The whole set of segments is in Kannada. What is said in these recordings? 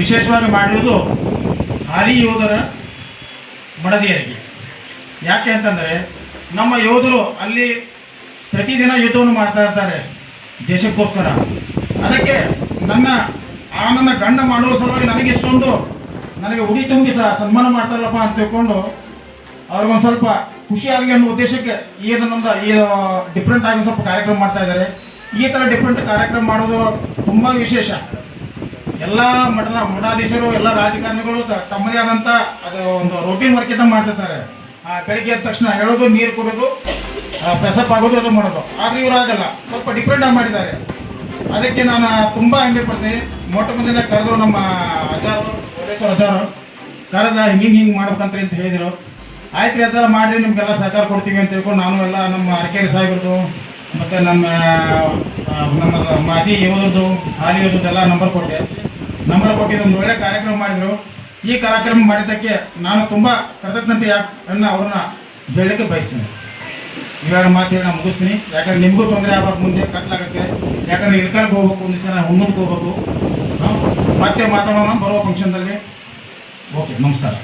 ವಿಶೇಷವಾಗಿ ಮಾಡಿರೋದು ಹಾಲಿ ಯೋಧರ ಮಡದಿಯಾಗಿ ಯಾಕೆ ಅಂತಂದರೆ ನಮ್ಮ ಯೋಧರು ಅಲ್ಲಿ ಪ್ರತಿದಿನ ಯುದ್ಧವನ್ನು ಮಾಡ್ತಾ ಇರ್ತಾರೆ ದೇಶಕ್ಕೋಸ್ಕರ. ಅದಕ್ಕೆ ನನ್ನ ಆ ನನ್ನ ಗಂಡ ಮಾಡುವ ಸಲುವಾಗಿ ನನಗೆ ಇಷ್ಟೊಂದು ನನಗೆ ಉಡಿ ತುಂಬಿ ಸಹ ಸನ್ಮಾನ ಮಾಡ್ತಾರಲ್ಲಪ್ಪ ಅಂತ ತಿಳ್ಕೊಂಡು ಅವ್ರಿಗೊಂದು ಸ್ವಲ್ಪ ಖುಷಿಯಾಗಲಿ ಅನ್ನೋ ಉದ್ದೇಶಕ್ಕೆ ಈ ಈ ಡಿಫ್ರೆಂಟ್ ಆಗಿ ಸ್ವಲ್ಪ ಕಾರ್ಯಕ್ರಮ ಮಾಡ್ತಾ ಇದ್ದಾರೆ. ಈ ಥರ ಡಿಫ್ರೆಂಟ್ ಕಾರ್ಯಕ್ರಮ ಮಾಡೋದು ತುಂಬ ವಿಶೇಷ. ಎಲ್ಲ ಮಠದ ಮಠಾಧೀಶರು, ಎಲ್ಲ ರಾಜಕಾರಣಿಗಳು ತಮ್ಮದೇ ಆದಂಥ ಅದು ಒಂದು ರೂಟೀನ್ ವರ್ಕ್ ಇದ್ದ ಮಾಡ್ತಿರ್ತಾರೆ. ಆ, ಬೆಳಿಗ್ಗೆ ಎದ್ದ ತಕ್ಷಣ ಹೇಳೋದು ನೀರು ಕುಡಿದು ಪ್ರೆಸಪ್ ಆಗೋದು ಅದು ಮಾಡೋದು. ಆದ್ರೆ ಇವರು ಆಗಲ್ಲ ಸ್ವಲ್ಪ ಡಿಪೆಂಡ್ ಆಗಿ ಮಾಡಿದ್ದಾರೆ. ಅದಕ್ಕೆ ನಾನು ತುಂಬ ಹೆಮ್ಮೆ ಪಡ್ತೀನಿ. ಮೊಟ್ಟ ಮುಂದಿನ ಕರೆದ್ರು ನಮ್ಮ ಅಜಾರು ಓಲೇಶ್ವರ ಅಜಾರು, ಕರೆದ ಹಿಂಗೆ ಹಿಂಗೆ ಮಾಡ್ಬೇಕಂತ ಅಂತ ಹೇಳಿದರು. ಆಯ್ತು ರೀ ಆ ಥರ ಮಾಡಿರಿ, ನಿಮಗೆಲ್ಲ ಸಹಕಾರ ಕೊಡ್ತೀವಿ ಅಂತ ತಿಳ್ಕೊಂಡು ನಾನು ಎಲ್ಲ ನಮ್ಮ ಅರಕೇರಿ ಸಾಹೇಬ್ರದ್ದು ಮತ್ತು ನಮ್ಮ ನಮ್ಮ ಮಾಜಿ ಯೋಧರದ್ದು ಹಾಲಿ ಯೋಧರದ್ದೆಲ್ಲ ನಂಬರ್ ಕೊಟ್ಟೆ. ನಂಬರ್ ಕೊಟ್ಟಿದ್ದು ಒಂದು ಒಳ್ಳೆ ಕಾರ್ಯಕ್ರಮ ಮಾಡಿದರು. ಈ ಕಾರ್ಯಕ್ರಮ ಮಾಡಿದ್ದಕ್ಕೆ ನಾನು ತುಂಬ ಕೃತಜ್ಞತೆ ಅನ್ನ ಅವ್ರನ್ನ ಹೇಳಲಿಕ್ಕೆ ಬಯಸ್ತೀನಿ. ಇವಾಗ ಮಾತು ಹೇಳಿ ನಾನು ಮುಗಿಸ್ತೀನಿ. ಯಾಕಂದ್ರೆ ನಿಮಗೂ ತೊಂದರೆ ಆಗೋಕೆ ಮುಂದೆ ಕಟ್ಲಾಗುತ್ತೆ ಯಾಕಂದ್ರೆ ಇಳ್ಕಲ್ಗೆ ಹೋಗ್ಬೇಕು ಒಂದು ನಾವು ಹುಣ್ಣಕ್ಕೆ ಹೋಗ್ಬೇಕು? ಮತ್ತೆ ಮಾತಾಡೋಣ, ಬರುವ ಫಂಕ್ಷನ್ದಲ್ಲಿ ಓಕೆ ನಮಸ್ಕಾರ.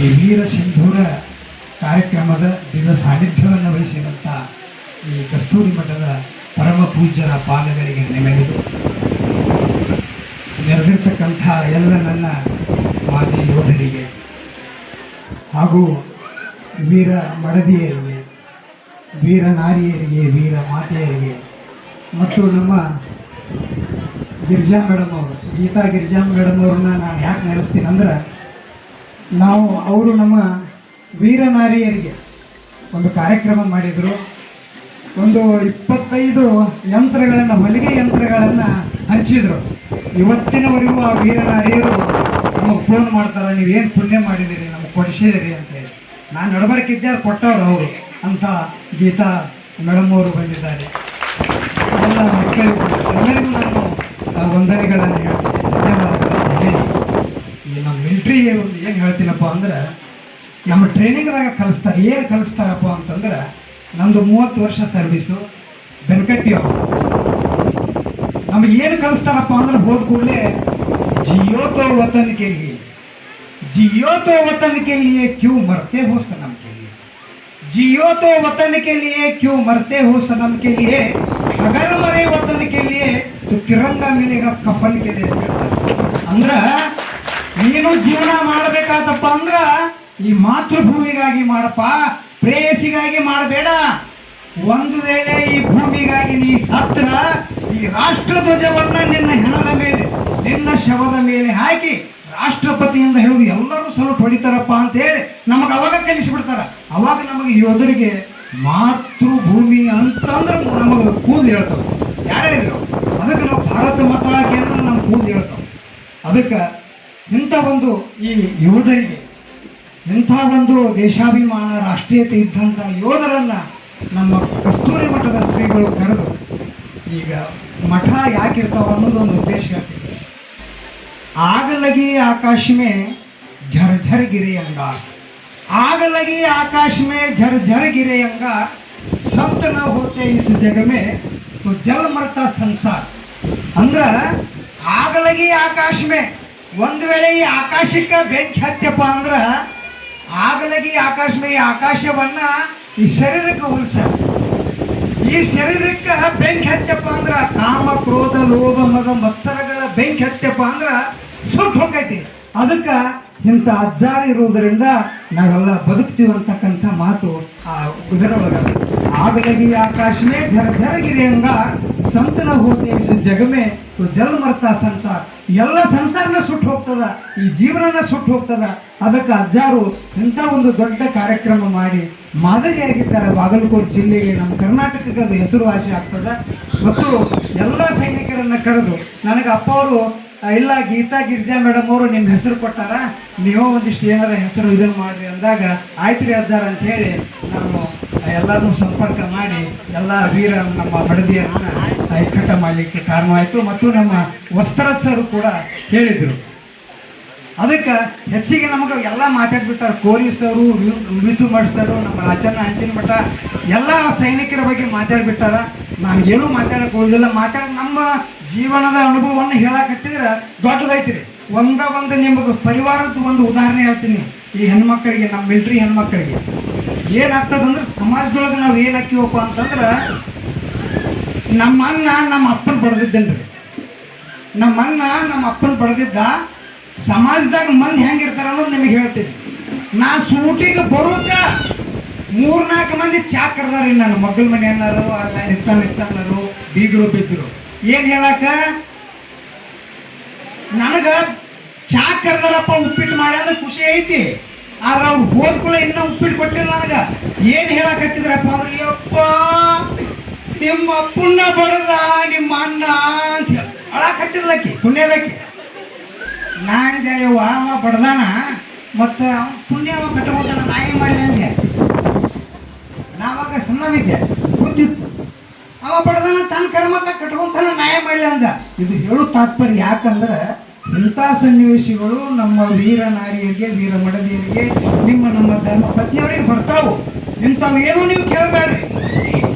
ಈ ವೀರ ಸಿಂಧೂರ ಕಾರ್ಯಕ್ರಮದ ದಿನ ಸಾನ್ನಿಧ್ಯವನ್ನು ವಹಿಸಿದಂಥ ಈ ಕಸ್ತೂರಿ ಮಠದ ಪರಮ ಪೂಜ್ಯರ ಪಾದಗಳಿಗೆ ನೆಮೆದು ನೆರೆದಿರ್ತಕ್ಕಂಥ ಎಲ್ಲ ನನ್ನ ಮಾಜಿ ಯೋಧರಿಗೆ ಹಾಗೂ ವೀರ ಮಡದಿಯರಿಗೆ, ವೀರ ನಾರಿಯರಿಗೆ, ವೀರ ಮಾತೆಯರಿಗೆ, ಮತ್ತು ನಮ್ಮ ಗಿರಿಜಾ ಮೇಡಮ್ ಅವರು, ಗೀತಾ ಗಿರಿಜಾ ಮೇಡಮ್ ಅವ್ರನ್ನ ನಾನು ಯಾಕೆ ನೆನೆಸ್ತೀನಿ ಅಂದ್ರೆ, ನಾವು ಅವರು ನಮ್ಮ ವೀರ ನಾರಿಯರಿಗೆ ಒಂದು ಕಾರ್ಯಕ್ರಮ ಮಾಡಿದರು. ಒಂದು ಇಪ್ಪತ್ತೈದು ಯಂತ್ರಗಳನ್ನು ಹೊಲಿಗೆ ಯಂತ್ರಗಳನ್ನು ಹಂಚಿದರು. ಇವತ್ತಿನವರೆಗೂ ಆ ವೀರನ ಹರಿಯರು ನಮಗೆ ಫೋನ್ ಮಾಡ್ತಾರೆ ನೀವೇನು ಪುಣ್ಯ ಮಾಡಿದ್ದೀರಿ, ನಮಗೆ ಕೊಡಿಸಿದಿರಿ ಅಂತೇಳಿ ನಾನು ನಡಬರ್ಕಿದ್ದೆ ಕೊಟ್ಟವ್ರು ಅವರು ಅಂತ ಗೀತಾ ಮೇಡಮ್ ಅವರು ಬಂದಿದ್ದಾರೆ. ಎಲ್ಲ ಮಕ್ಕಳಿಗೂ, ಎಲ್ಲರಿಗೂ ನಾನು ಆ ವಂದನೆಗಳನ್ನು ಹೇಳ್ತೀನಿ. ನಮ್ಮ ಮಿಲ್ಟ್ರಿ ಒಂದು ಏನು ಹೇಳ್ತೀನಪ್ಪ ಅಂದ್ರೆ, ನಮ್ಮ ಟ್ರೈನಿಂಗ್ದಾಗ ಕಲಿಸ್ತಾರೆ. ಏನು ಕಲಿಸ್ತಾರಪ್ಪ ಅಂತಂದ್ರೆ ನಮ್ಮದು ಮೂವತ್ತು ವರ್ಷ ಸರ್ವಿಸು ಬೆನ್ಕಟ್ಟಿ ಅವರು. ನಮಗೆ ಏನು ಕಲಿಸ್ತಾರಪ್ಪ ಅಂದ್ರೆ ಹೋದ ಕೂಡಲೇ ಜಿಯೋತೋ ವತನ ಕೇಳಿ ಜಿಯೋತೋ ವತನ ಕೇಳಿಯೇ ಕ್ಯೂ ಮರ್ತೆ ಹೋ ಸನಮ್ ಜಿಯೋ ಜಿಯೋತೋ ವತನ ಕೇಳಿಯೇ ಕ್ಯೂ ಮರ್ತೆ ಹೋ ಸನಮ್ ಕೇಳಿಯೇ ಹಗಲ ಮರೆ ವತನ ಕೇಳಿಯೇ ತಿರಂಗ ಮೇಲೆಗ ಕಫನ್ ಕೇಳಿ ಅಂದ್ರ ನೀನು ಜೀವನ ಮಾಡಬೇಕಾದಪ್ಪ ಅಂದ್ರ ಈ ಮಾತೃಭೂಮಿಗಾಗಿ ಮಾಡಪ್ಪ. ಪ್ರೇಯಸಿಗಾಗಿ ಮಾಡಬೇಡ. ಒಂದು ವೇಳೆ ಈ ಭೂಮಿಗಾಗಿ ನೀ ಸತ್ರ ಈ ರಾಷ್ಟ್ರ ಧ್ವಜವನ್ನ ನಿನ್ನ ಹೆಣದ ಮೇಲೆ, ನಿನ್ನ ಶವದ ಮೇಲೆ ಹಾಕಿ ರಾಷ್ಟ್ರಪತಿಯಿಂದ ಹೇಳುದು ಎಲ್ಲರೂ ಸ್ವಲ್ಪ ಹೊಡಿತಾರಪ್ಪ ಅಂತ ಹೇಳಿ ನಮಗೆ ಅವಾಗ ಕಲಿಸಿಬಿಡ್ತಾರ ಅವಾಗ ನಮಗೆ ಯೋಧರಿಗೆ ಮಾತೃಭೂಮಿ ಅಂತಂದ್ರೆ ನಮಗೆ ಕೂದಲು ಹೇಳ್ತಾವೆ. ಯಾರೇ ಇದ್ರು. ಅದಕ್ಕೆ ನಾವು ಭಾರತ ಮಾತಾ ಅಂದ್ರೆ ನಮ್ಮ ಕೂದಲು ಹೇಳ್ತಾವೆ. ಅದಕ್ಕೆ ಇಂಥ ಒಂದು ಈ ಯೋಧರಿಗೆ ಇಂಥ ಒಂದು ದೇಶಾಭಿಮಾನ, ರಾಷ್ಟ್ರೀಯತೆ ಇದ್ದಂಥ ಯೋಧರನ್ನ ನಮ್ಮ ಕಸ್ತೂರಿ ಮಠದ ಸ್ತ್ರೀಗಳು ಕರೆದು, ಈಗ ಮಠ ಯಾಕಿರ್ತಾವ ಅನ್ನೋದು ಒಂದು ಉದ್ದೇಶ ಆಗಲಗಿ ಆಕಾಶಮೆ ಝರ್ ಝರ್ಝರ್ ಗಿರಿ ಅಂಗ. ಆಗಲಗಿ ಆಕಾಶಮೆ ಝರ್ ಝರ್ಝರ್ ಗಿರಿ ಅಂಗ. ಸಂತ ನ ಹೋತೆ ಇಸ್ ಜಗಮೆ ಜಲ ಮರ್ತ ಸಂಸಾರ. ಅಂದ್ರ ಆಗಲಗಿ ಆಕಾಶಮೆ ಒಂದು ವೇಳೆ ಈ ಆಕಾಶಕ್ಕೆ ಬೆಂಕಿ ಹತ್ತಪ್ಪ ಅಂದ್ರೆ ಆಗಲಗಿ ಆಕಾಶ ಮೇ ಈ ಆಕಾಶವನ್ನ ಈ ಶರೀರಕ್ಕೆ ಉಲ್ಸ ಈ ಶರೀರಕ್ಕೆ ಬೆಂಕಿ ಹತ್ತಪ್ಪ ಅಂದ್ರ ಕಾಮ, ಕ್ರೋಧ, ಲೋಭ, ಮದ, ಮತ್ತರಗಳ ಬೆಂಕಿ ಹತ್ತಪ್ಪ ಅಂದ್ರ ಸುಟ್ಟು ಹೋಗೈತಿ ಅದಕ್ಕೆ ಇಂಥ ಅಜ್ಜಾರಿ ಇರುವುದರಿಂದ ನಾವೆಲ್ಲ ಬದುಕ್ತೀವಿ ಅಂತಕ್ಕಂಥ ಮಾತು ಆ ಇದರೊಳಗ ಆಗಲಗಿ ಆಕಾಶಮೇ ಜರ ಝರಗಿರಿ ಹಂಗ ಸಂತನ ಇಸ್ ಜಗಮೆ, ತು ಜಲ್ ಮರ್ತಾ ಸಂಸಾರ. ಎಲ್ಲ ಸಂಸಾರನ ಸುಟ್ಟು ಹೋಗ್ತದ, ಈ ಜೀವನನ ಸುಟ್ಟು ಹೋಗ್ತದ, ಅದಕ್ಕೆ ಅಜ್ಜಾರು ಇಂಥ ಒಂದು ದೊಡ್ಡ ಕಾರ್ಯಕ್ರಮ ಮಾಡಿ ಮಾದರಿಯಾಗಿದ್ದಾರೆ ಬಾಗಲಕೋಟೆ ಜಿಲ್ಲೆಗೆ ನಮ್ಮ ಕರ್ನಾಟಕಕ್ಕೆ ಅದು ಹೆಸರುವಾಸಿ ಆಗ್ತದ. ಮತ್ತು ಎಲ್ಲ ಸೈನಿಕರನ್ನ ಕರೆದು, ನನಗೆ ಅಪ್ಪ ಅವರು ಇಲ್ಲ, ಗೀತಾ ಗಿರ್ಜಾ ಮೇಡಮ್ ಅವರು ನಿಮ್ಮ ಹೆಸರು ಕೊಟ್ಟಾರ, ನೀವು ಒಂದಿಷ್ಟು ಏನಾರ ಹೆಸರು ಇದನ್ನು ಮಾಡ್ರಿ ಅಂದಾಗ, ಆಯ್ತು ರೀ ಅಜ್ಜಾರ ಅಂತ ಹೇಳಿ ನಾನು ಎಲ್ಲರನ್ನೂ ಸಂಪರ್ಕ ಮಾಡಿ, ಎಲ್ಲ ವೀರ ನಮ್ಮ ಬಡದಿಯರನ್ನ ಇಕ್ಕಟ್ಟ ಮಾಡಲಿಕ್ಕೆ ಕಾರಣವಾಯಿತು ಮತ್ತು ನಮ್ಮ ವಸ್ತ್ರ ಸರ್ ಕೂಡ ಹೇಳಿದರು. ಅದಕ್ಕೆ ಹೆಚ್ಚಿಗೆ ನಮಗೆ ಎಲ್ಲ ಮಾತಾಡ್ಬಿಟ್ಟಾರೆ ಕೋರಿಸರು ಮಿತು ಮಾಡಿಸೋರು ನಮ್ಮ ರಾಜನ ಹಂಚಿನ ಮಠ, ಎಲ್ಲ ಸೈನಿಕರ ಬಗ್ಗೆ ಮಾತಾಡ್ಬಿಟ್ಟಾರ. ಏನೂ ಮಾತಾಡಕ್ಕೆ ಹೋಗಿಲ್ಲ ಮಾತಾಡ ನಮ್ಮ ಜೀವನದ ಅನುಭವವನ್ನು ಹೇಳಕತ್ತಿದ್ರೆ ದೊಡ್ಡದೈತಿ ಒಂದ ಒಂದು ನಿಮಗೆ ಪರಿವಾರದ ಒಂದು ಉದಾಹರಣೆ ಹೇಳ್ತೀನಿ. ಈ ಹೆಣ್ಮಕ್ಳಿಗೆ, ನಮ್ಮ ಮಿಲ್ಟ್ರಿ ಹೆಣ್ಮಕ್ಳಿಗೆ. ಏನಾಗ್ತದಂದ್ರೆ ಸಮಾಜದೊಳಗೆ ನಾವು ಏನು ಹಾಕಿವಪ್ಪ ಅಂತಂದ್ರೆ ನಮ್ಮ ಅಣ್ಣ ನಮ್ಮ ಅಪ್ಪನ ಬಡ್ದಿದ್ದೇನ್ರಿ ನಮ್ಮ ಅಣ್ಣ ನಮ್ಮ ಅಪ್ಪನ ಬಡ್ದಿದ್ದ ಸಮಾಜದಾಗ ಮಂದಿ ಹೆಂಗಿರ್ತಾರ ಅನ್ನೋದು ನಿಮಗೆ ಹೇಳ್ತೀನಿ. ನಾ ಸೂಟಿಗೆ ಬರೋಕ ಮೂರ್ನಾಲ್ಕು ಮಂದಿ ಚಾ ಕರ್ದಾರಿ ನನ್ನ ಮಗ್ಳ ಮನೆ ಅನ್ನಾರು ಅಲ್ಲ ನಿತ್ತ ಇರ್ತಾನರು ಬೀಗರು ಬಿದ್ದರು ಏನು ಹೇಳಾಕ? ನನಗೆ ಚಾ ಕರ್ದಾರಪ್ಪ ಉಪ್ಪಿಟ್ಟು ಮಾಡ್ಯಾದ್ರೆ ಖುಷಿ ಐತಿ. ಆದ್ರೆ ಅವ್ರು ಹೋದ್ಕೊಳ್ಳ ಇನ್ನೂ ಉಪ್ಪಿಟ್ಟು ಕೊಟ್ಟಿಲ್ಲ ನನಗೆ. ಏನು ಹೇಳಕತ್ತಿದ್ರಪ್ಪ ಅಂದ್ರೆ, ಯಪ್ಪ ನಿಮ್ಮ ಪುಣ್ಯ ಬಡದ ನಿಮ್ಮ ಅಣ್ಣ ಅಂತ ಹೇಳಿ. ಅಳಕತ್ತಿರ್ಲಕ್ಕಿ ಪುಣ್ಯಲಕ್ಕಿ ನಂಗೆ ಯವ್ವ ಅವ ಬಡ್ದಾನ, ಮತ್ತು ಪುಣ್ಯ ಅವ ಕಟ್ಕೊಂತಾನ ನಾಯಿ ಮಾಡಲಿ ಅಂದೆ ನಾವಾಗ ಸಣ್ಣವಿದ್ದೆ ಗೊತ್ತಿತ್ತು ಅವ ಬಡದಾನ ತನ್ನ ಕರ್ಮಕ್ಕ ಕಟ್ಕೊಂತಾನ ನಾಯಿ ಮಾಡಲಿ ಅಂದ. ಇದು ಹೇಳು ತಾತ್ಪರ್ಯ. ಯಾಕಂದ್ರೆ ಇಂಥ ಸನ್ನಿವೇಶಗಳು ನಮ್ಮ ವೀರ ನಾರಿಯರಿಗೆ, ವೀರ ಮಡದಿಯರಿಗೆ, ನಿಮ್ಮ ನಮ್ಮ ಧರ್ಮ ಪತ್ನಿಯವರಿಗೆ ಬರ್ತಾವು. ಇಂಥವು ಏನು ನೀವು ಕೇಳಬೇಡ್ರಿ.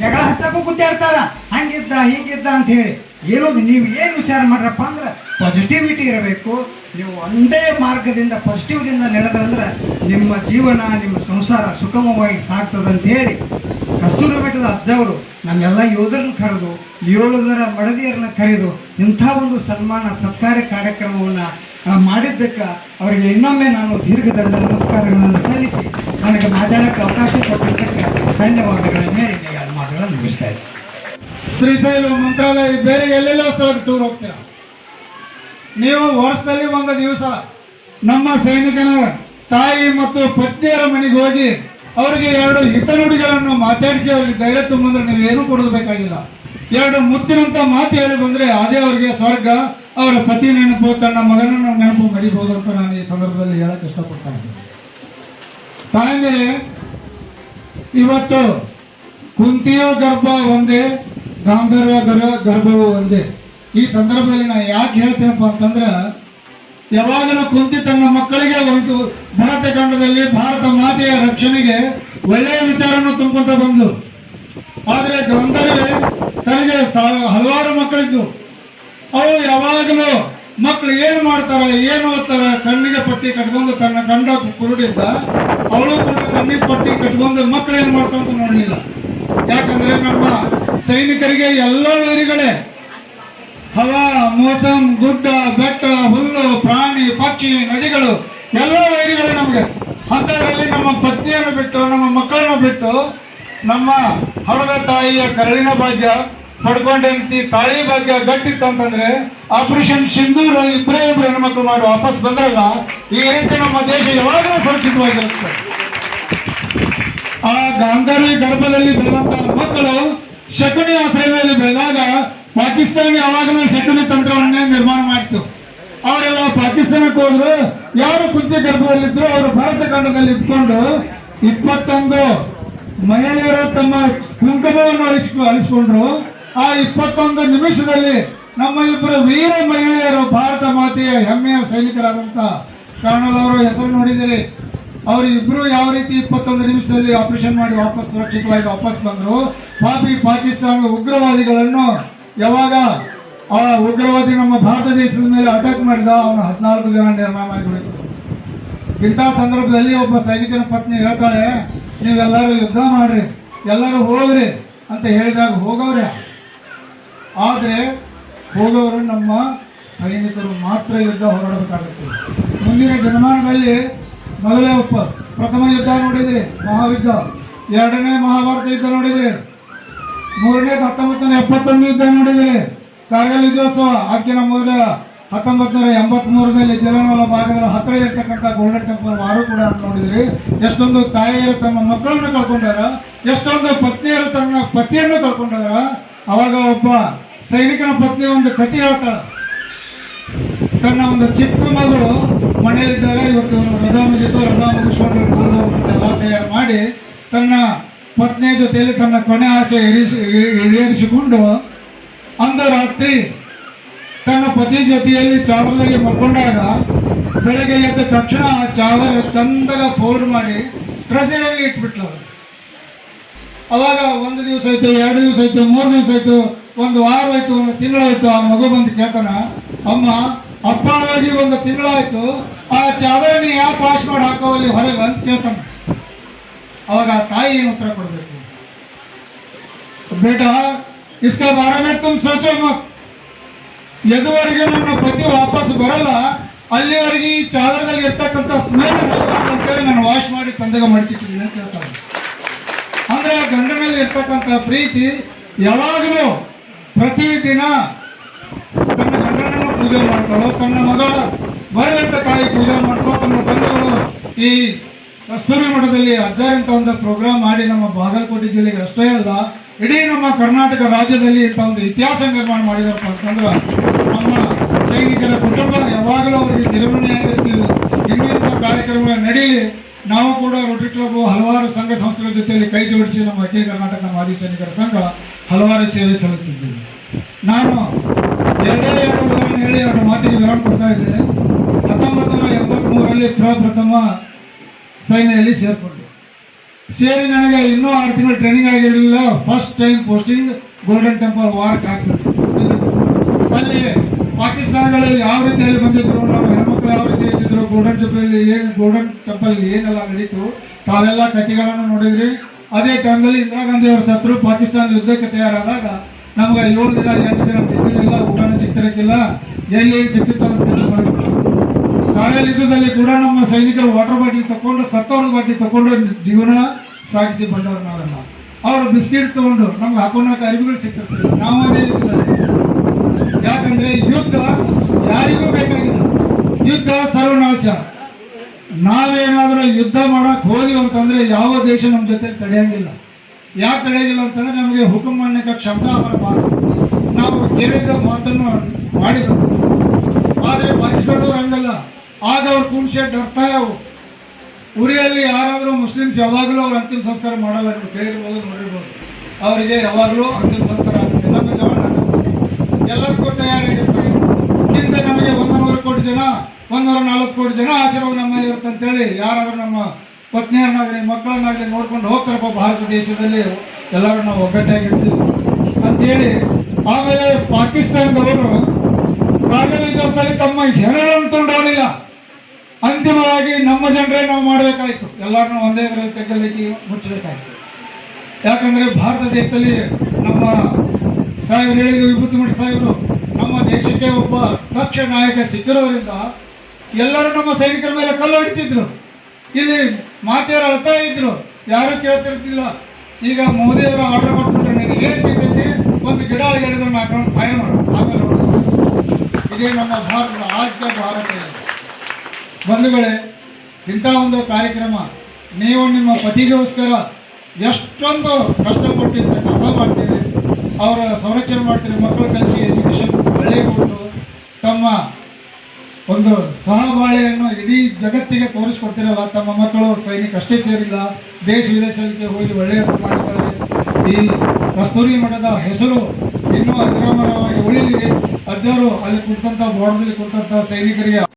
ಜಗಳ ಹಚ್ಚಕ್ಕೂ ಕೂತಾಡ್ತಾರ ಹಂಗಿದ್ದ, ಹಿಂಗಿದ್ದ ಅಂತ ಹೇಳಿ. ಏನೋದು ನೀವು ಏನು ವಿಚಾರ ಮಾಡ್ರಪ್ಪ ಅಂದ್ರೆ ಪಾಸಿಟಿವಿಟಿ ಇರಬೇಕು. ನೀವು ಒಂದೇ ಮಾರ್ಗದಿಂದ ಪಾಸಿಟಿವ್ದಿಂದ ನಡೆದಂದ್ರೆ ನಿಮ್ಮ ಜೀವನ, ನಿಮ್ಮ ಸಂಸಾರ ಸುಗಮವಾಗಿ ಸಾಗ್ತದಂತ ಹೇಳಿ ಕಸ್ತೂರಿ ಬೆಟ್ಟದ ಅಜ್ಜವರು ನಮ್ಮೆಲ್ಲ ಯೋಧರನ್ನ ಕರೆದು ಯೋಧರ ಮಡದಿಯರನ್ನ ಕರೆದು ಇಂಥ ಒಂದು ಸನ್ಮಾನ, ಸತ್ಕಾರ ಕಾರ್ಯಕ್ರಮವನ್ನು ಮಾಡಿದ್ದಕ್ಕೆ ಅವರಿಗೆ ಇನ್ನೊಮ್ಮೆ ನಾನು ದೀರ್ಘದಂಡ ನಮಸ್ಕಾರಗಳನ್ನು ಸಲ್ಲಿಸಿ, ನನಗೆ ಮಾತಾಡೋಕ್ಕೆ ಅವಕಾಶ ಕೊಟ್ಟಿದ್ದಕ್ಕೆ ಧನ್ಯವಾದಗಳ ಮೇರೆಗೆ ಎರಡು ಮಾತುಗಳನ್ನು ಶ್ರೀಶೈಲ ಮಂತ್ರಾಲಯ ಬೇರೆ ಎಲ್ಲೆಲ್ಲೋ ಸ್ಥಳಕ್ಕೆ ಟೂರ್ ಹೋಗ್ತೀರಾ? ನೀವು ವರ್ಷದಲ್ಲಿ ಒಂದು ದಿವಸ ನಮ್ಮ ಸೈನಿಕನ ತಾಯಿ ಮತ್ತು ಪತ್ನಿಯರ ಮನೆಗೆ ಹೋಗಿ ಅವರಿಗೆ ಎರಡು ಹಿತನುಡಿಗಳನ್ನು ಮಾತಾಡಿಸಿ ಅವರಿಗೆ ಧೈರ್ಯ ತುಂಬಂದ್ರೆ ನೀವು ಏನೂ ಕೊಡಬೇಕಾಗಿಲ್ಲ ಬೇಕಾಗಿಲ್ಲ. ಎರಡು ಮುತ್ತಿನಂತ ಮಾತು ಹೇಳಿ ಬಂದ್ರೆ ಅದೇ ಅವರಿಗೆ ಸ್ವರ್ಗ, ಅವರ ಪತಿ ನೆನಪು, ತನ್ನ ಮಗನನ್ನು ನೆನಪು ಮರಿಬಹುದು ಅಂತ ನಾನು ಈ ಸಂದರ್ಭದಲ್ಲಿ ಹೇಳಕ್ಕೆ ಇಷ್ಟಪಡ್ತಾ ಇದ್ದೀನಿ. ತಾಯಂದಿರೆ ಇವತ್ತು ಕುಂತಿಯ ಗರ್ಭ ಒಂದೇ, ಗಾಂಧರ್ವ ಗರ ಗರ್ಭವೂ ಒಂದೇ. ಈ ಸಂದರ್ಭದಲ್ಲಿ ನಾನು ಯಾಕೆ ಹೇಳ್ತೇನಪ್ಪ ಅಂತಂದ್ರೆ, ಯಾವಾಗಲೂ ಕುಂತಿ ತನ್ನ ಮಕ್ಕಳಿಗೆ ಒಂದು ಭಾರತ ಖಂಡದಲ್ಲಿ ಭಾರತ ಮಾತೆಯ ರಕ್ಷಣೆಗೆ ಒಳ್ಳೆಯ ವಿಚಾರವನ್ನು ತುಂಬ್ಕೊಂತ ಬಂದು ಆದರೆ ಗಂಧರ್ವೆ ತನಗೆ ಹಲವಾರು ಮಕ್ಕಳಿದ್ದು. ಅವಳು ಯಾವಾಗಲೂ ಮಕ್ಕಳು ಏನು ಮಾಡ್ತಾರೆ, ಏನು ಓದ್ತಾರೆ, ಕಣ್ಣಿಗೆ ಪಟ್ಟಿ ಕಟ್ಕೊಂಡು ತನ್ನ ಗಂಡ ಕುರುಡಿದ್ದ, ಅವಳು ಕೂಡ ಕಣ್ಣಿಗೆ ಪಟ್ಟಿ ಕಟ್ಕೊಂಡು ಮಕ್ಕಳು ಏನು ಮಾಡ್ಕೊಂತ ನೋಡಲಿಲ್ಲ. ಯಾಕಂದ್ರೆ ನಮ್ಮ ಸೈನಿಕರಿಗೆ ಎಲ್ಲ ವೈರಿಗಳೇ ಹವಾ, ಮೋಸಂ, ಗುಡ್ಡ, ಬೆಟ್ಟ, ಹುಲ್ಲು, ಪ್ರಾಣಿ, ಪಕ್ಷಿ, ನದಿಗಳು, ಎಲ್ಲ ವೈರಿಗಳೇ ನಮಗೆ. ಅಂಥದ್ರಲ್ಲಿ ನಮ್ಮ ಪತ್ನಿಯನ್ನು ಬಿಟ್ಟು, ನಮ್ಮ ಮಕ್ಕಳನ್ನು ಬಿಟ್ಟು ನಮ್ಮ ಹಳದ ತಾಯಿಯ ಕರಳಿನ ಭಾಗ್ಯ ಪಡ್ಕೊಂಡಂತಿ ತಾಳಿ ಭಾಗ್ಯ ಗಟ್ಟಿತ್ತಂತಂದ್ರೆ ಆಪರೇಷನ್ ಸಿಂಧೂರು ಇಬ್ಬರೇ ಇಬ್ಬರು ಹೆಣ್ಮಕ್ಳು ಮಾಡಿ, ವಾಪಸ್ ಬಂದ್ರಲ್ಲ, ಈ ರೀತಿ ನಮ್ಮ ದೇಶ ಯಾವಾಗಲೂ ಸುರಕ್ಷಿತವಾಗಿರುತ್ತೆ. ಆ ಗಾಂಧಾರಿ ಗರ್ಭದಲ್ಲಿ ಬೆಳೆದಂತ ಮಕ್ಕಳು ಶಕುನಿ ಆಶ್ರಯದಲ್ಲಿ ಬೆಳೆದಾಗ ಪಾಕಿಸ್ತಾನ ಯಾವಾಗಲೂ ಶಕುನಿ ತಂತ್ರವನ್ನೇ ನಿರ್ಮಾಣ ಮಾಡಿತು. ಅವರೆಲ್ಲ ಪಾಕಿಸ್ತಾನಕ್ಕೆ ಹೋದ್ರು, ಯಾರು ಕುಂತಿ ಗರ್ಭದಲ್ಲಿದ್ರು ಅವರು ಭಾರತ ಖಂಡದಲ್ಲಿ ಇದ್ಕೊಂಡು ಇಪ್ಪತ್ತೊಂದು ಮಹಿಳೆಯರು ತಮ್ಮ ಕುಂಕುಮವನ್ನು ಅಳಿಸ್ಕೊ, ಅಳಿಸ್ಕೊಂಡ್ರು. ಆ ಇಪ್ಪತ್ತೊಂದು ನಿಮಿಷದಲ್ಲಿ ನಮ್ಮ ಇಬ್ಬರು ವೀರ ಮಹಿಳೆಯರು ಭಾರತ ಮಾತೆಯ ಹೆಮ್ಮೆಯ ಸೈನಿಕರಾದಂಥ ಕರ್ನಲ್ ಹೆಸರು ನೋಡಿದಿರಿ. ಅವರು ಇಬ್ರು ಯಾವ ರೀತಿ ಇಪ್ಪತ್ತೊಂದು ನಿಮಿಷದಲ್ಲಿ ಆಪರೇಷನ್ ಮಾಡಿ ವಾಪಸ್ ಸುರಕ್ಷಿತವಾಗಿ ವಾಪಸ್ ಬಂದರು. ಪಾಪಿ ಪಾಕಿಸ್ತಾನದ ಉಗ್ರವಾದಿಗಳನ್ನು ಯಾವಾಗ ಆ ಉಗ್ರವಾದಿ ನಮ್ಮ ಭಾರತ ದೇಶದ ಮೇಲೆ ಅಟ್ಯಾಕ್ ಮಾಡಿದ, ಅವನು ಹದಿನಾಲ್ಕು ಜನ ನಿರ್ಮಾಣ ಆಗಿಬಿಡ್ತು ಇಂಥ ಸಂದರ್ಭದಲ್ಲಿ ಒಬ್ಬ ಸೈನಿಕನ ಪತ್ನಿ ಹೇಳ್ತಾಳೆ, ನೀವೆಲ್ಲರೂ ಯುದ್ಧ ಮಾಡ್ರಿ, ಎಲ್ಲರೂ ಹೋಗ್ರಿ ಅಂತ ಹೇಳಿದಾಗ ಹೋಗವ್ರೆ. ಆದರೆ ಹೋಗೋರು ನಮ್ಮ ಸೈನಿಕರು ಮಾತ್ರ ಯುದ್ಧ ಹೋರಾಡಬೇಕಾಗುತ್ತೆ. ಮುಂದಿನ ಜನಮಾನದಲ್ಲಿ ಮೊದಲೇ ಒಪ್ಪ. ಪ್ರಥಮ ಯುದ್ಧ ನೋಡಿದ್ರಿ, ಮಹಾಯುದ್ಧ. ಎರಡನೇ ಮಹಾಭಾರತ ಯುದ್ಧ ನೋಡಿದ್ರಿ. ಮೂರನೇ ಹತ್ತೊಂಬತ್ತು ನೂರ ಎಪ್ಪತ್ತೊಂದು ಯುದ್ಧ ನೋಡಿದ್ರಿ. ಕಾರ್ಗಿಲ್ ಯುದ್ಧೋತ್ಸವ ಆಕಿನ ಮೊದಲ ಹತ್ತೊಂಬತ್ತು ನೂರ ಎಂಬತ್ಮೂರರಲ್ಲಿ ಜಲನವಲ ಭಾಗದ ಹತ್ತಿರ ಇರ್ತಕ್ಕಂಥ ಗೋಲ್ಡನ್ ಟೆಂಪಲ್ ವಾರು ಕೂಡ ನೋಡಿದ್ರಿ. ಎಷ್ಟೊಂದು ತಾಯಿಯರು ತಮ್ಮ ಮಕ್ಕಳನ್ನು ಕಳ್ಕೊಂಡಾರ, ಎಷ್ಟೊಂದು ಪತ್ನಿಯರು ತನ್ನ ಪತಿಯನ್ನು ಕಳ್ಕೊಂಡಾರ, ಅವಾಗ ಒಬ್ಬ ಸೈನಿಕನ ಪತ್ನಿ ಒಂದು ಕಥೆ ಹೇಳ್ತಾಳೆ. ತನ್ನ ಒಂದು ಚಿಕ್ಕ ಮಗಳು ಮನೆಯಲ್ಲಿದ್ದಾಗ ಇವತ್ತು ರಜಾ ಮುಗಿತು ರಜಾ ಮುಗಿಸ್ಕೊಂಡು ಎಲ್ಲ ತಯಾರು ಮಾಡಿ ತನ್ನ ಪತ್ನಿಯ ಜೊತೆಯಲ್ಲಿ ತನ್ನ ಕೊನೆ ಆಸೆ ಇರಿಸಿ ಅಂದು ರಾತ್ರಿ ತನ್ನ ಪತಿ ಜೊತೆಯಲ್ಲಿ ಚಾವಲಾಗಿ ಮಲ್ಕೊಂಡಾಗ ಬೆಳಗ್ಗೆ ಎದ್ದ ತಕ್ಷಣ ಆ ಚಾವರ ಚಂದಾಗ ಫೋಲ್ಡ್ ಮಾಡಿ ಟ್ರೆಸರಿಯಲ್ಲಿ ಇಟ್ಬಿಟ್ಲು. ಅವಾಗ ಒಂದು ದಿವಸ ಆಯ್ತು, ಎರಡು ದಿವಸ ಆಯ್ತು, ಮೂರು ದಿವಸ ಆಯ್ತು. ಒಂದು ವಾರ ಆಯ್ತು, ಒಂದು ತಿಂಗಳಾಯ್ತು ಆ ಮಗು ಬಂದು ಕೇಳ್ತಾನ, ಅಮ್ಮ ಅಪ್ಪ ಒಂದು ತಿಂಗಳಾಯ್ತು ಆ ಚಾದರಣಿ ಯಾಕೆ ವಾಶ್ ಮಾಡಿ ಹಾಕೋವಲ್ಲಿ ಹೊರಗೆ ಅಂತ ಕೇಳ್ತಾನೆ. ಅವಾಗ ಆ ತಾಯಿ ಏನು ಉತ್ತರ ಕೊಡಬೇಕು? ಬೇಟಾ, ಇಸ್ಕ ಬಾರ ತುಂಬ ತುಮ್ ಸೋಚೋ ಮತ್. ಎದುವರೆಗೆ ನನ್ನ ಪತಿ ವಾಪಸ್ ಬರಲ್ಲ, ಅಲ್ಲಿವರೆಗೆ ಈ ಚಾದರದಲ್ಲಿ ಇರ್ತಕ್ಕಂಥ ಸ್ಮೆಲ್ ನಾನು ವಾಶ್ ಮಾಡಿ ತಂದೆಗೆ ಮಾಡ್ತಿದ್ದೀನಿ ಅಂತ ಕೇಳ್ತಾನೆ ಅಂದ್ರೆ ಗಂಡನಲ್ಲಿ ಇರ್ತಕ್ಕಂಥ ಪ್ರೀತಿ ಯಾವಾಗಲೂ ಪ್ರತಿದಿನ ತನ್ನ ಗಂಡನನ್ನು ಪೂಜೆ ಮಾಡ್ತಾಳೋ, ತನ್ನ ಮಗಳ ಬರೆಯಂತ ತಾಯಿ ಪೂಜೆ ಮಾಡ್ತಾಳೋ, ತನ್ನ ಬಂಧುಗಳು ಈ ಕಸ್ತೂರಿ ಮಠದಲ್ಲಿ ಅಜ್ಜಾರಿಂತ ಒಂದು ಪ್ರೋಗ್ರಾಮ್ ಮಾಡಿ ನಮ್ಮ ಬಾಗಲಕೋಟೆ ಜಿಲ್ಲೆಗೆ ಅಷ್ಟೇ ಅಲ್ಲ, ಇಡೀ ನಮ್ಮ ಕರ್ನಾಟಕ ರಾಜ್ಯದಲ್ಲಿ ಇಂಥ ಒಂದು ಇತಿಹಾಸ ನಿರ್ಮಾಣ ಮಾಡಿದಪ್ಪ ಅಂತಂದ್ರೆ ನಮ್ಮ ಸೈನಿಕರ ಕುಟುಂಬ ಯಾವಾಗಲೂ ಅವರಿಗೆ ನಿರ್ವಹಣೆಯಾಗಿರ್ತೀವಿ ಇನ್ನೂ ಇಂಥ ಕಾರ್ಯಕ್ರಮಗಳು ನಡೀಲಿ ನಾವು ಕೂಡ ರೋಟರಿ ಕ್ಲಬ್ ಹಲವಾರು ಸಂಘ ಸಂಸ್ಥೆಗಳ ಜೊತೆಯಲ್ಲಿ ಕೈ ಜೋಡಿಸಿ ನಮ್ಮ ಅಖಿಲ ಕರ್ನಾಟಕ ಮಾಜಿ ಸೈನಿಕರ ಸಂಘ ಹಲವಾರು ಸೇವೆ ಸಲ್ಲಿಸುತ್ತಿದ್ದೇನೆ ನಾನು ಎರಡೇ ಎರಡು ಉದಾಹರಣೆ ಹೇಳಿ ಎರಡು ಮಾತಿಗೆ ವಿರಾಮ ಕೊಡ್ತಾ ಇದ್ದೇನೆ. ಹತ್ತೊಂಬತ್ತು ನೂರ ಎಪ್ಪತ್ಮೂರರಲ್ಲಿ ಪ್ರಪ್ರಥಮ ಸೈನ್ಯದಲ್ಲಿ ಸೇರ್ಕೊಂಡೆ. ಸೇರಿ ನನಗೆ ಇನ್ನೂ ಆರು ತಿಂಗಳು ಟ್ರೈನಿಂಗ್ ಆಗಿರಲಿಲ್ಲ. First time posting Golden Temple ವಾರ್ಕ್ ಅಲ್ಲಿ ಪಾಕಿಸ್ತಾನಗಳು ಯಾವ ರೀತಿಯಲ್ಲಿ ಬಂದಿದ್ರು ನಾವು ಹೆಣ್ಮಕ್ಳು ಯಾವ ರೀತಿ ಇರ್ತಿದ್ರು ಗೋಲ್ಡನ್ ಟೆಂಪಲ್ ಏನು ಗೋಲ್ಡನ್ ಟೆಂಪಲ್ ಏನೆಲ್ಲ ನಡೀತು, ತಾವೆಲ್ಲ ಕಥೆಗಳನ್ನು ನೋಡಿದ್ರಿ. ಅದೇ ಟೈಮ್ದಲ್ಲಿ ಇಂದಿರಾ ಗಾಂಧಿ ಅವರು ಸತ್ರು ಪಾಕಿಸ್ತಾನ ಯುದ್ಧಕ್ಕೆ ತಯಾರಾದಾಗ ನಮ್ಗೆ ಏಳು ದಿನ, ಎಂಟು ದಿನ ಸಿಕ್ಕಿರಲಿಲ್ಲ ಊಟನೂ ಸಿಕ್ತಿರಕ್ಕಿಲ್ಲ. ಎಲ್ಲಿ ಕಾರ್ಯಾಲ ಯುದ್ಧದಲ್ಲಿ ಕೂಡ ನಮ್ಮ ಸೈನಿಕರು ವಾಟರ್ ಬಾಟಲ್ ತಗೊಂಡು ಸತ್ತವ್ರ ಬಾಟ್ಲಿ ತಗೊಂಡು ಜೀವನ ಸಾಗಿಸಿ ಬಂದವರು ನಾವೆಲ್ಲ. ಅವರು ಬಿಸ್ಕಿಟ್ ತಗೊಂಡು ನಮ್ಗೆ ಹಾಕೊಂಡಾಕ ಅರಿವುಗಳು ಸಿಕ್ತಿರ್ತೀವಿ ನಾವು ಅದೇ ಯಾಕಂದ್ರೆ ಯುದ್ಧ ಯಾರಿಗೂ ಬೇಕಾಗಿಲ್ಲ. ಯುದ್ಧ ಸರ್ವನಾಶ. ನಾವೇನಾದ್ರೂ ಯುದ್ಧ ಮಾಡೋಕೆ ಹೋಗಿ ಅಂತಂದ್ರೆ ಯಾವ ದೇಶ ನಮ್ಮ ಜೊತೆ ತಡೆಯಂಗಿಲ್ಲ. ಯಾಕೆ ತಡೆಯಂಗಿಲ್ಲ ಅಂತಂದ್ರೆ ನಮಗೆ ಹುಕುಂ ಶಬ್ದ ಅವರ ಮಾತು. ನಾವು ಕೇಳಿದ ಮಾತನ್ನು ಮಾಡಿದರು. ಆದರೆ ಪಾಕಿಸ್ತಾನದವ್ರು ಹಂಗಲ್ಲ. ಆಗ ಅವ್ರು ಕುಂಶೆಡ್ ಅರ್ಥ ಉರಿಯಲ್ಲಿ ಯಾರಾದರೂ ಮುಸ್ಲಿಮ್ಸ್ ಯಾವಾಗಲೂ ಅವ್ರು ಅಂತಿಮ ಸಂಸ್ಕಾರ ಮಾಡಲ್ಲ ನೀವು ಕೇಳಿರ್ಬೋದು, ನೋಡಿರ್ಬೋದು. ಅವರಿಗೆ ಯಾವಾಗಲೂ ಅಂತಿಮ ಸಂಸ್ಕಾರ ಎಲ್ಲದಕ್ಕೂ ತಯಾರಾಗಿರ್ತಾರೆ. ಹಿಂದೆ ನಮಗೆ ನೂರು ಕೋಟಿ ಜನ ಒಂದೂರ ನಾಲ್ಕು ಕೋಟಿ ಜನ ಆಶೀರ್ವಾದ ನಮ್ಮಲ್ಲಿ ಇರುತ್ತೆ ಅಂತೇಳಿ ಯಾರಾದರೂ ನಮ್ಮ ಪತ್ನಿಯರನ್ನಾಗಲಿ, ಮಕ್ಕಳನ್ನಾಗಲಿ ನೋಡ್ಕೊಂಡು ಹೋಗ್ತಾರಪ್ಪ ಭಾರತ ದೇಶದಲ್ಲಿ. ಎಲ್ಲರೂ ನಾವು ಒಗ್ಗಟ್ಟಾಗಿರ್ತೀವಿ. ಅಂತೇಳಿ ಆಮೇಲೆ ಪಾಕಿಸ್ತಾನದವರು ಯುದ್ಧದಲ್ಲಿ ತಮ್ಮ ಹೆಣಗಳನ್ನು ತುಂಡೋಲಿಲ್ಲ ಅಂತಿಮವಾಗಿ ನಮ್ಮ ಜನರೇ ನಾವು ಮಾಡಬೇಕಾಯಿತು. ಎಲ್ಲರನ್ನೂ ಒಂದೇ ಇದರಲ್ಲಿ ತೆಗೆದಲಿಕ್ಕೆ ಮುಚ್ಚಬೇಕಾಯಿತು ಯಾಕಂದರೆ ಭಾರತ ದೇಶದಲ್ಲಿ ನಮ್ಮ ಸಾಹೇಬರು ಹೇಳಿದ್ರು ವಿಭೂತಿ ಮಠ ಸಾಹೇಬರು, ನಮ್ಮ ದೇಶಕ್ಕೆ ಒಬ್ಬ ದಕ್ಷ ನಾಯಕ ಸಿಕ್ಕಿರೋದ್ರಿಂದ ಎಲ್ಲರೂ ನಮ್ಮ ಸೈನಿಕರ ಮೇಲೆ ಕಲ್ಲು ಹೊಡಿತಿದ್ರು. ಇಲ್ಲಿ ಮಾತೆಯವರು ಅಳ್ತಾ ಇದ್ರು. ಯಾರು ಕೇಳ್ತಿರ್ತಿಲ್ಲ ಈಗ ಮೋದಿಯವರು ಆರ್ಡರ್ ಕೊಟ್ಬಿಟ್ರೆ ನನಗೆ ಏನು ಒಂದು ಗಿಡ ಹೇಳಿದ್ರು ಮಾತ್ರ ಫೈರ್ ಮಾಡು ಆಮೇಲೆ. ಇದೇ ನಮ್ಮ ಭಾರತದ ಆಜ್ಞೆ ಭಾರತ ಬಂಧುಗಳೇ, ಇಂಥ ಒಂದು ಕಾರ್ಯಕ್ರಮ ನೀವು ನಿಮ್ಮ ಪತಿಗೋಸ್ಕರ ಎಷ್ಟೊಂದು ಕಷ್ಟಪಟ್ಟಿದ್ರೆ ಕಸ ಮಾಡ್ತೀರಿ, ಅವರ ಸಂರಕ್ಷಣೆ ಮಾಡ್ತೀರಿ, ಮಕ್ಕಳು ಕಲಿಸಿ ಎಜುಕೇಷನ್ ಒಳ್ಳೆಯ ಕೊಟ್ಟು ತಮ್ಮ ಒಂದು ಸಹಬಾಳೆಯನ್ನು ಇಡೀ ಜಗತ್ತಿಗೆ ತೋರಿಸ್ಕೊಡ್ತಿರಲ್ಲ, ತಮ್ಮ ಮಕ್ಕಳು ಸೈನಿಕ ಅಷ್ಟೇ ಸೇರಿಲ್ಲ, ದೇಶ ವಿದೇಶಕ್ಕೆ ಹೋಗಿ ಒಳ್ಳೆಯ ಮಾಡಿದ್ದಾರೆ ಈ ಕಸ್ತೂರಿ ಮಠದ ಹೆಸರು ಇನ್ನೂ ಅಜರಾಮರವಾಗಿ ಉಳಿಲಿ. ಅಜ್ಜರು ಅಲ್ಲಿ ಕುಂತಂಥ ಬೋರ್ಡ್ನಲ್ಲಿ ಕುಂತಂಥ ಸೈನಿಕರಿಗೆ